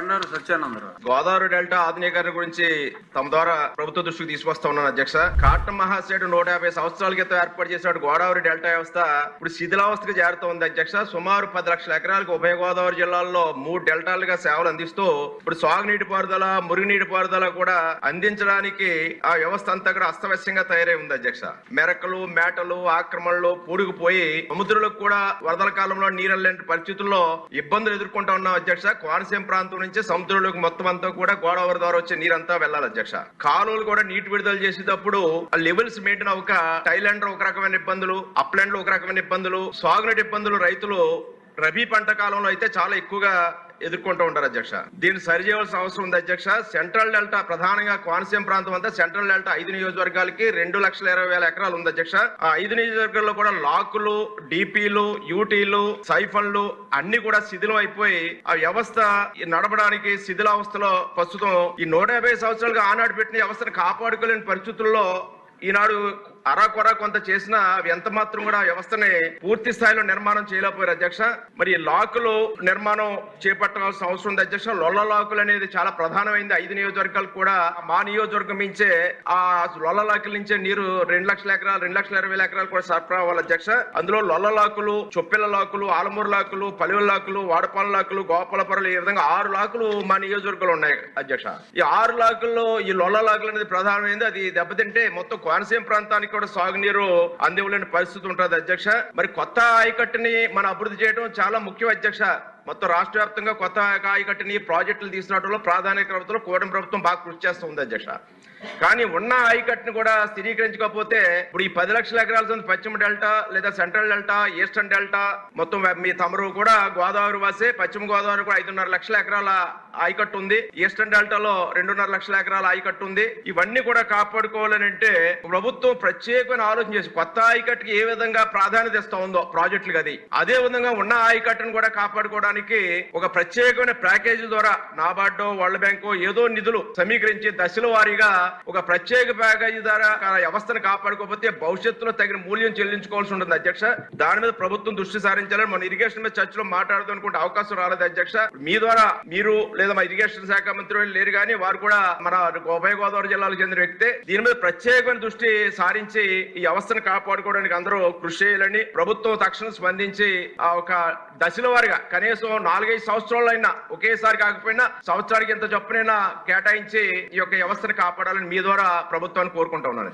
Bandaru Satyananda Rao. Godavari delta ఆధునీకరణ గురించి తమ ద్వారా ప్రభుత్వ దృష్టికి తీసుకొస్తా ఉన్నాను అధ్యక్ష. కాటన్ మహాసేటు నూట యాభై సంవత్సరాల క్రితం ఏర్పాటు చేసిన గోదావరి డెల్టా వ్యవస్థ. ఇప్పుడు శిథిలావస్థకు చేరుతోంది అధ్యక్ష. సుమారు పది లక్షల ఎకరాలకు ఉభయ గోదావరి జిల్లాల్లో మూడు డెల్టాలుగా సేవలు అందిస్తూ ఇప్పుడు సాగునీటి పారుదల మురుగునీటి పారుదల కూడా అందించడానికి ఆ వ్యవస్థ అంతా కూడా అస్తవ్యస్యంగా తయారై ఉంది అధ్యక్ష. మెరకలు మేటలు ఆక్రమణలు పూడుకుపోయి సముద్రులకు కూడా వరదల కాలంలో నీరెళ్ళని పరిస్థితుల్లో ఇబ్బందులు ఎదుర్కొంటా ఉన్నాం అధ్యక్ష. కోనసీమ ప్రాంతం నుంచి సముద్రంలోకి మొత్తం అంతా కూడా గోదావరి ద్వారా వచ్చే నీరంతా వెళ్ళాలి అధ్యక్ష. కాలువలు కూడా నీటి విడుదల చేసేటప్పుడు ఆ లెవెల్స్ మెయింటైన్ అవ్వక థైలాండ్ ఒక రకమైన ఇబ్బందులు అప్లాండ్లో ఒక రకమైన ఇబ్బందులు సాగునీటి ఇబ్బందులు రైతులు రబీ పంట కాలంలో అయితే చాలా ఎక్కువగా ఎదుర్కొంటూ ఉంటారు అధ్యక్ష. దీన్ని సరి చేయవలసిన అవసరం ఉంది అధ్యక్ష. సెంట్రల్ డెల్టా ప్రధానంగా కోనసీమ ప్రాంతం అంతా సెంట్రల్ డెల్టా ఐదు నియోజకవర్గాలకి రెండు లక్షల ఇరవై వేల ఎకరాలు ఉంది అధ్యక్ష. ఆ ఐదు నియోజకవర్గాల్లో కూడా లాకులు డిపిలు యూటీలు సైఫన్లు అన్ని కూడా శిథిలం అయిపోయి ఆ వ్యవస్థ నడపడానికి నడపడానికి శిథిలావస్థలో ప్రస్తుతం ఈ నూట యాభై సంవత్సరాలుగా ఆనాడు పెట్టిన వ్యవస్థను కాపాడుకోలేని పరిస్థితుల్లో ఈనాడు అరాకొర కొంత చేసినా అవి ఎంత మాత్రం కూడా వ్యవస్థని పూర్తి స్థాయిలో నిర్మాణం చేయలేకపోయారు అధ్యక్ష. మరి లాకులు నిర్మాణం చేపట్టవలసిన అవసరం ఉంది అధ్యక్ష. లొల్ల లాకులు అనేది చాలా ప్రధానమైంది. ఐదు నియోజకవర్గాలు కూడా మా నియోజకవర్గం నుంచే ఆ లొల్ల లాకుల నుంచే నీరు రెండు లక్షల ఎకరాలు రెండు లక్షల ఇరవై ఎకరాలు కూడా సరఫరా అవ్వాలి అధ్యక్ష. అందులో లొల్ల లాకులు చొప్పెల లాకులు ఆలమూరు లాకులు పలివెల లాకులు వాడపాల లాకులు గోపాలపురలు ఈ విధంగా ఆరు లాకులు మా నియోజకవర్గంలో ఉన్నాయి అధ్యక్ష. ఈ ఆరు లాకుల్లో ఈ లొల్ల లాకులు అనేది ప్రధానమైంది. అది దెబ్బతింటే మొత్తం కోనసీమ ప్రాంతానికి కూడా సాగునీరు అందివ్వలేని పరిస్థితి ఉంటుంది అధ్యక్ష. మరి కొత్త ఆయకట్టుని మనం అభివృద్ధి చేయడం చాలా ముఖ్యం అధ్యక్ష. మొత్తం రాష్ట్ర వ్యాప్తంగా కొత్త ఆయకట్టుని ప్రాజెక్టులు తీసుకురావడంలో ప్రాధాన్యత ప్రభుత్వం కూటమి ప్రభుత్వం బాగా కృషి చేస్తుంది అధ్యక్ష. కానీ ఉన్న ఆయకట్టుని కూడా స్థిరీకరించకపోతే ఇప్పుడు ఈ పది లక్షల ఎకరాల పశ్చిమ డెల్టా లేదా సెంట్రల్ డెల్టా ఈస్టర్న్ డెల్టా మొత్తం మీ తమరు కూడా గోదావరి వాసే పశ్చిమ గోదావరి కూడా ఐదున్నర లక్షల ఎకరాల ఆయకట్టు ఉంది. ఈస్టర్న్ డెల్టాలో రెండున్నర లక్షల ఎకరాల ఆయకట్టు ఉంది. ఇవన్నీ కూడా కాపాడుకోవాలని అంటే ప్రభుత్వం ప్రత్యేకమైన ఆలోచన చేసి కొత్త ఆయకట్టుకి ఏ విధంగా ప్రాధాన్యత ఇస్తా ఉందో ప్రాజెక్టులు అది అదే విధంగా ఉన్న ఆయకట్టును కూడా కాపాడుకోవడానికి ఒక ప్రత్యేకమైన ప్యాకేజీ ద్వారా నాబార్డో వరల్డ్ బ్యాంకు ఏదో నిధులు సమీకరించి దశల వారీగా ఒక ప్రత్యేక ప్యాకేజీ ద్వారా వ్యవస్థను కాపాడుకోకపోతే భవిష్యత్తులో తగిన మూల్యం చెల్లించుకోవాల్సి ఉంటుంది అధ్యక్ష. దాని మీద ప్రభుత్వం దృష్టి సారించాలని మన ఇరిగేషన్ మీద చర్చలో మాట్లాడదాం అనుకుంటే అవకాశం రాలేదు అధ్యక్ష. మీ ద్వారా మీరు లేదా మా ఇరిగేషన్ శాఖ మంత్రి లేరు కానీ వారు కూడా మన ఉభయ గోదావరి జిల్లాలకు చెందిన వ్యక్తే. దీని మీద ప్రత్యేకమైన దృష్టి సారించి ఈ వ్యవస్థను కాపాడుకోవడానికి అందరూ కృషి చేయాలని ప్రభుత్వం తక్షణం స్పందించి ఆ ఒక దశల వారిగా కనీసం నాలుగైదు సంవత్సరాలు అయినా ఒకేసారి కాకపోయినా సంవత్సరానికి ఎంత చొప్పునైనా కేటాయించి ఈ యొక్క వ్యవస్థను కాపాడాలని మీ ద్వారా ప్రభుత్వాన్ని కోరుకుంటా ఉన్నాను